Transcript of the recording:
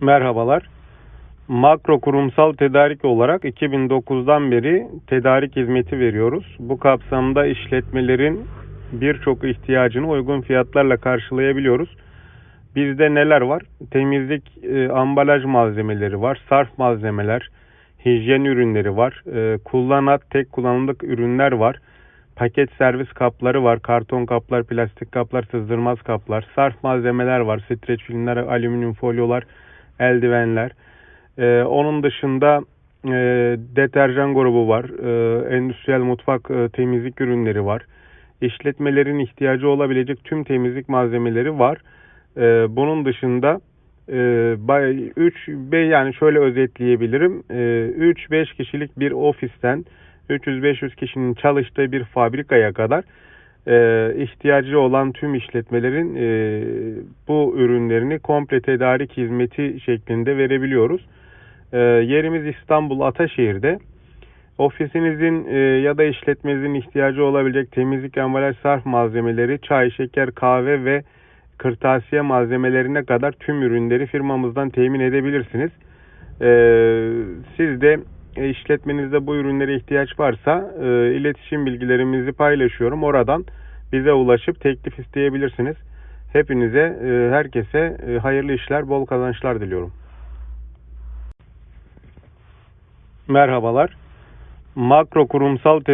Merhabalar. Makro kurumsal tedarik olarak 2009'dan beri tedarik hizmeti veriyoruz. Bu kapsamda işletmelerin birçok ihtiyacını uygun fiyatlarla karşılayabiliyoruz. Bizde neler var? Temizlik, e, ambalaj malzemeleri var, sarf malzemeler, hijyen ürünleri var, e, kullanat, tek kullanımlık ürünler var, paket servis kapları var, karton kaplar, plastik kaplar, sızdırmaz kaplar, sarf malzemeler var, streç filmler, alüminyum folyolar, eldivenler. Ee, onun dışında e, deterjan grubu var, e, endüstriyel mutfak e, temizlik ürünleri var. İşletmelerin ihtiyacı olabilecek tüm temizlik malzemeleri var. E, bunun dışında 3 yani şöyle özetleyebilirim. 3-5 kişilik bir ofisten 300-500 kişinin çalıştığı bir fabrikaya kadar e, ihtiyacı olan tüm işletmelerin e, bu ürünlerini komple tedarik hizmeti şeklinde verebiliyoruz. E, yerimiz İstanbul Ataşehir'de. Ofisinizin e, ya da işletmenizin ihtiyacı olabilecek temizlik, ambalaj, sarf malzemeleri, çay, şeker, kahve ve kırtasiye malzemelerine kadar tüm ürünleri firmamızdan temin edebilirsiniz. E, siz de işletmenizde bu ürünlere ihtiyaç varsa iletişim bilgilerimizi paylaşıyorum. Oradan bize ulaşıp teklif isteyebilirsiniz. Hepinize, e, herkese e, hayırlı işler, bol kazançlar diliyorum. Merhabalar. Makro kurumsal tedarik